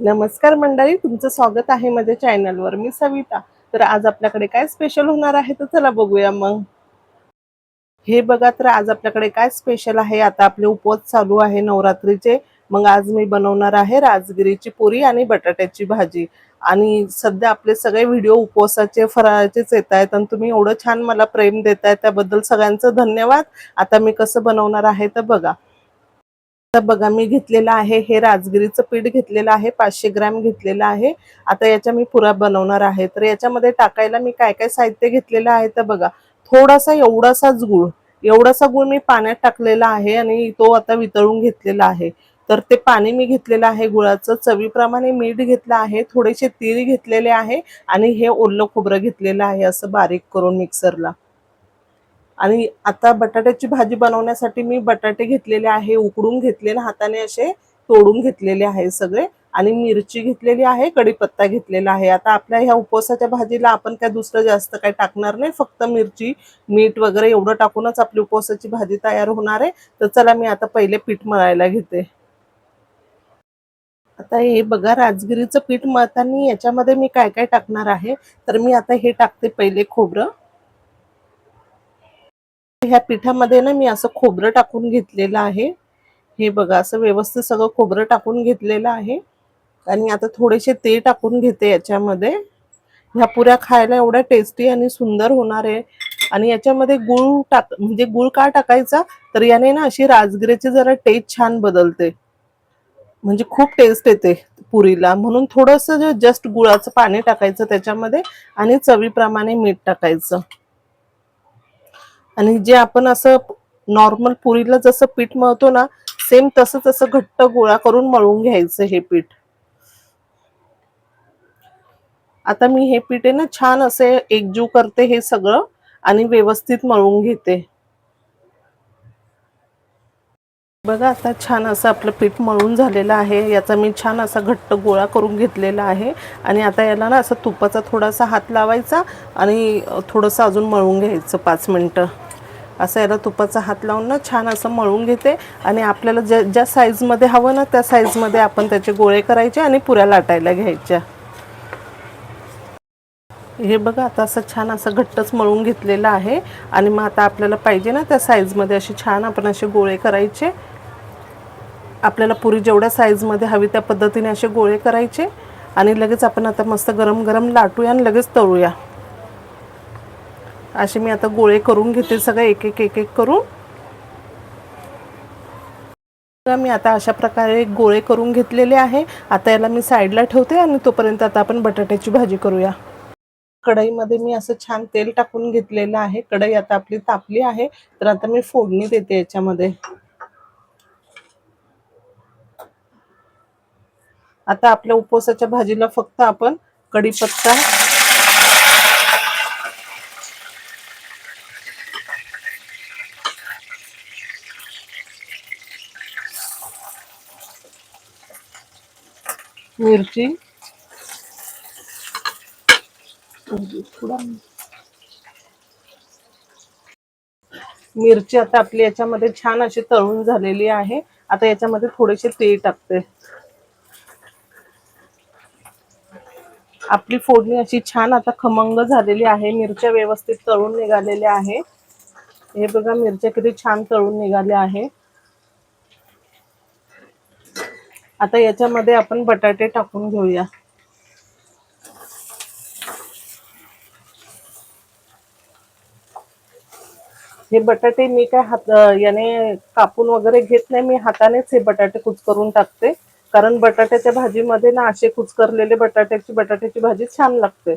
नमस्कार मंडळी तुमचं स्वागत आहे माझ्या चॅनलवर. मी सविता. तर आज आपल्याकडे काय स्पेशल होणार आहे तर चला बघूया मग. हे बघा तर आज आपल्याकडे काय स्पेशल आहे? आता आपले उपवास चालू आहे नवरात्रीचे. मग आज मी बनवणार आहे राजगिरीची पुरी आणि बटाट्याची भाजी. आणि सध्या आपले सगळे व्हिडिओ उपवासाचे फराळाचेच येत आहेत आणि तुम्ही एवढं छान मला प्रेम देताय त्याबद्दल सगळ्यांचं धन्यवाद. आता मी कसं बनवणार आहे तर बघा. आता बघा मी घेतलेलं आहे हे राजगिरीचं पीठ घेतलेलं आहे पाचशे ग्रॅम घेतलेलं आहे. आता याच्या मी पुरा बनवणार आहे. तर याच्यामध्ये टाकायला मी काय काय साहित्य घेतलेलं आहे तर बघा थोडासा एवढासाच गुळ एवढासा गुळ मी पाण्यात टाकलेला आहे आणि तो आता वितळून घेतलेला आहे. तर ते पाणी मी घेतलेलं आहे गुळाचं. चवीप्रमाणे मीठ घेतलं आहे थोडेसे तीळ घेतलेले आहे आणि हे ओलं खोबरं घेतलेलं आहे असं बारीक करून मिक्सरला. आणि आता बटाट्याची भाजी बनवण्यासाठी मी बटाटे घेतलेले आहे उकडून घेतलेले हाताने असे तोडून घेतलेले आहे सगळे. आणि मिरची घेतलेली आहे कढीपत्ता घेतलेला आहे. आता आपल्या ह्या उपवासाच्या भाजीला आपण काय दुसरं जास्त काय टाकणार नाही. फक्त मिरची मीठ वगैरे एवढं टाकूनच आपली उपवासाची भाजी तयार होणार आहे. तर चला मी आता पहिले पीठ मळायला घेते. आता हे बघा राजगिरीचं पीठ मळताना याच्यामध्ये मी काय काय टाकणार आहे? तर मी आता हे टाकते पहिले खोबरं. ह्या पिठामध्ये ना मी असं खोबरं टाकून घेतलेलं आहे. हे बघा असं व्यवस्थित सगळं खोबरं टाकून घेतलेलं आहे. आणि आता थोडेसे ते टाकून घेते याच्यामध्ये. ह्या पुऱ्या खायला एवढ्या टेस्टी आणि सुंदर होणार आहे. आणि याच्यामध्ये गुळ टाक म्हणजे गुळ का टाकायचा? तर याने ना अशी राजगिरीची जरा टेस्ट छान बदलते. म्हणजे खूप टेस्ट येते पुरीला. म्हणून थोडंसं जस्ट गुळाचं पाणी टाकायचं त्याच्यामध्ये आणि चवीप्रमाणे मीठ टाकायचं. आणि जे आपण असं नॉर्मल पुरीला जसं पीठ मळतो ना सेम तसं तसं घट्ट गोळा करून मळून घ्यायचं हे पीठ. आता मी हे पीठ आहे ना छान असे एकजीव करते हे सगळं आणि व्यवस्थित मळून घेते. बघा आता छान असं आपलं पीठ मळून झालेलं आहे. याचा मी छान असा घट्ट गोळा करून घेतलेला आहे. आणि आता याला ना असं तुपाचा थोडासा हात लावायचा आणि थोडंसं अजून मळून घ्यायचं पाच मिनटं. असं याला तुपाचा हात लावून ना छान असं मळून घेते. आणि आपल्याला ज्या ज्या साईजमध्ये हवं ना त्या साईजमध्ये आपण त्याचे गोळे करायचे आणि पुऱ्या लाटायला घ्यायच्या. हे बघा आता असं छान असं घट्टच मळून घेतलेलं आहे. आणि मग आता आपल्याला पाहिजे ना त्या साईजमध्ये असे छान आपण असे गोळे करायचे. आपल्याला पुरी जेवढ्या साईजमध्ये हवी त्या पद्धतीने असे गोळे करायचे. आणि लगेच आपण आता मस्त गरम गरम लाटूया आणि लगेच तळूया. असे मी आता गोळे करून घेते सगळे एक एक एक एक करून. मी आता अशा प्रकारे गोळे करून घेतलेले आहे. आता याला मी साईडला ठेवते आणि तोपर्यंत आता आपण बटाट्याची भाजी करूया. कढईमध्ये मी असं छान तेल टाकून घेतलेलं आहे. कढई आता आपली तापली आहे. तर आता मी फोडणी देते याच्यामध्ये. आता आपल्या उपवासाच्या भाजीला फक्त आपण कढीपत्ता मिरची मिरची आता आपली याच्यामध्ये छान अशी तळून झालेली आहे. आता याच्यामध्ये थोडेसे तेल टाकते. आपली फोडणी अशी छान आता खमंग झालेली आहे. मिरच्या व्यवस्थित तळून निघालेल्या आहे. हे बघा मिरच्या किती छान तळून निघाल्या आहे. आता याच्यामध्ये आपण बटाटे टाकून घेऊया. हे बटाटे मी काय हात याने कापून वगैरे घेत नाही. मी हातानेच हे बटाटे कुचकरून टाकते. कारण बटाट्याच्या भाजीमध्ये ना असे कुचकरलेले बटाट्याची बटाट्याची भाजी छान लागते.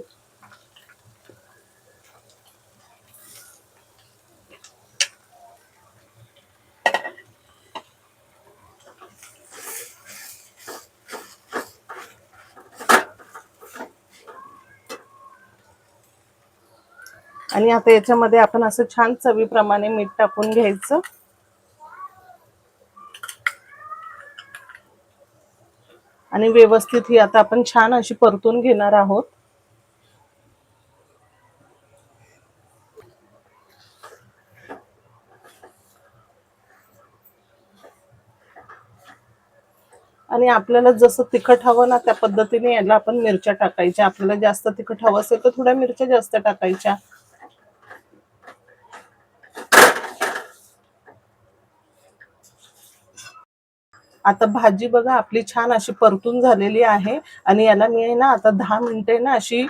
आणि आता याच्यामध्ये आपण असं छान चवीप्रमाणे मीठ टाकून घ्यायचं. आणि व्यवस्थित ही आता आपण छान अशी परतून घेणार आहोत. आणि आपल्याला जसं तिखट हवं ना त्या पद्धतीने याला आपण मिरच्या टाकायच्या. आपल्याला जास्त तिखट हवं असेल तर थोड्या मिरच्या जास्त टाकायच्या. आता भाजी बघा आपली छान अशी परतून झालेली आहे. आणि याला मी आहे ना आता दहा मिनिटे ना अशी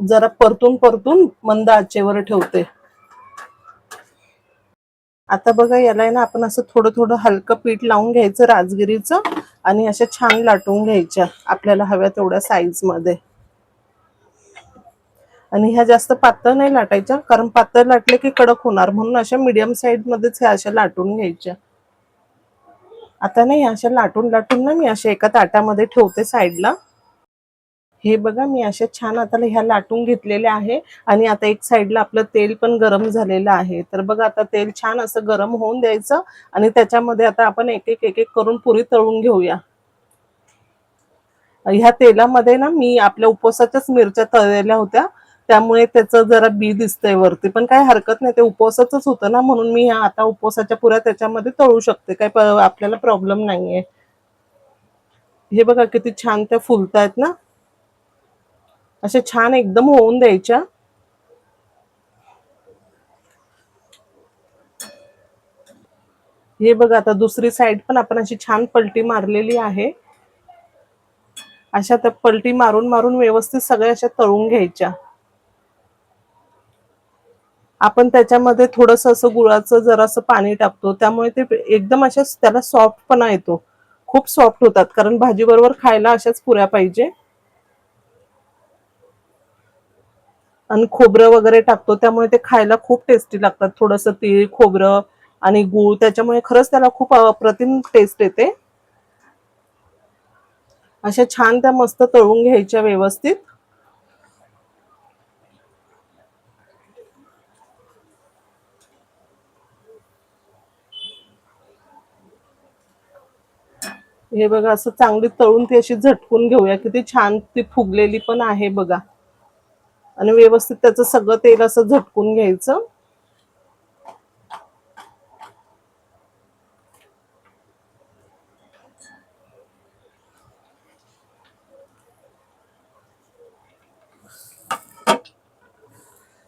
जरा परतून परतून मंद आचेवर ठेवते. आता बघा याला आहे ना आपण असं थोडं थोडं हलकं पीठ लावून घ्यायचं राजगिरीचं आणि अशा छान लाटून घ्यायच्या आपल्याला हव्या तेवढ्या साईजमध्ये. आणि ह्या जास्त पातळ नाही लाटायच्या कारण पातळ लाटले की कडक होणार. म्हणून अशा मीडियम साईज मध्येच ह्या अशा लाटून घ्यायच्या. आता नाही अशा लाटून लाटून ना मी अशा एका ताटामध्ये ठेवते साईडला. हे बघा मी अशा छान आता ह्या लाटून घेतलेल्या आहे आणि आता एक साईडला आपलं तेल पण गरम झालेलं आहे. तर बघा आता तेल छान असं गरम होऊन द्यायचं आणि त्याच्यामध्ये आता आपण एक एक एक एक करून पुरी तळून घेऊया. ह्या तेलामध्ये ना मी आपल्या उपवासाच्याच मिरच्या तळलेल्या होत्या. त्यामुळे त्याचं जरा बी दिसतंय वरती. पण काही हरकत नाही ते उपवासाच होतं ना म्हणून मी ह्या आता उपवासाच्या पुऱ्या त्याच्यामध्ये तळू शकते. काही आपल्याला प्रॉब्लेम नाहीये. हे बघा किती छान त्या फुलतायत ना. अशा छान एकदम होऊन द्यायच्या. हे बघा आता दुसरी साईड पण आपण अशी छान पलटी मारलेली आहे. अशा त्या पलटी मारून मारून व्यवस्थित सगळ्या अशा तळून घ्यायच्या. आपण त्याच्यामध्ये थोडस असं गुळाचं जरासं पाणी टाकतो. त्यामुळे ते एकदम अशा त्याला सॉफ्टपणा येतो. खूप सॉफ्ट होतात. कारण भाजी बरोबर खायला अशाच पुऱ्या पाहिजे. आणि खोबरं वगैरे टाकतो. त्यामुळे ते खायला खूप टेस्टी लागतात. थोडंसं तीळ खोबरं आणि गूळ. त्याच्यामुळे खरंच त्याला खूप अप्रतिम टेस्ट येते. अशा छान त्या मस्त तळून घ्यायच्या व्यवस्थित. हे बघा असं चांगली तळून ती अशी झटकून घेऊया. किती छान ती फुगलेली पण आहे बघा. आणि व्यवस्थित त्याचं सगळं तेल असं झटकून घ्यायचं.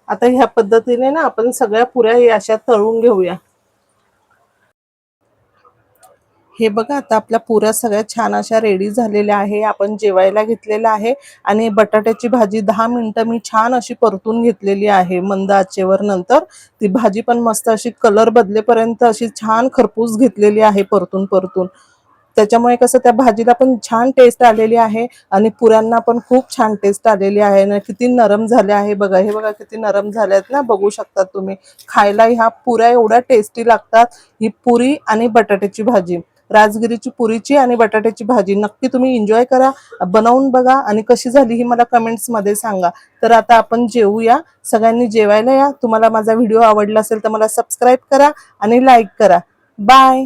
आता ह्या पद्धतीने ना आपण सगळ्या पुऱ्या अशा तळून घेऊया. हे बघा आता आपल्या पुऱ्या सगळ्या छान अशा रेडी झालेल्या आहे. आपण जेवायला घेतलेलं आहे आणि बटाट्याची भाजी दहा मिनिटं मी छान अशी परतून घेतलेली आहे. मंद आचेवर नंतर ती भाजी पण मस्त अशी कलर बदलेपर्यंत अशी छान खरपूस घेतलेली आहे परतून परतून. त्याच्यामुळे कसं त्या भाजीला पण छान टेस्ट आलेली आहे आणि पुऱ्यांना पण खूप छान टेस्ट आलेली आहे ना किती नरम झाले आहे. बघा हे बघा किती नरम झाले आहेत ना बघू शकतात तुम्ही. खायला ह्या पुऱ्या एवढ्या टेस्टी लागतात ही पुरी आणि बटाट्याची भाजी. राजगिरीची पुरीची आणि बटाट्याची भाजी. नक्की तुम्ही एन्जॉय करा बनवून बघा आणि कशी झाली ही मला कमेंट्समध्ये सांगा. तर आता आपण जेवूया. सगळ्यांनी जेवायला या. तुम्हाला माझा व्हिडिओ आवडला असेल तर मला सबस्क्राईब करा आणि लाईक करा. बाय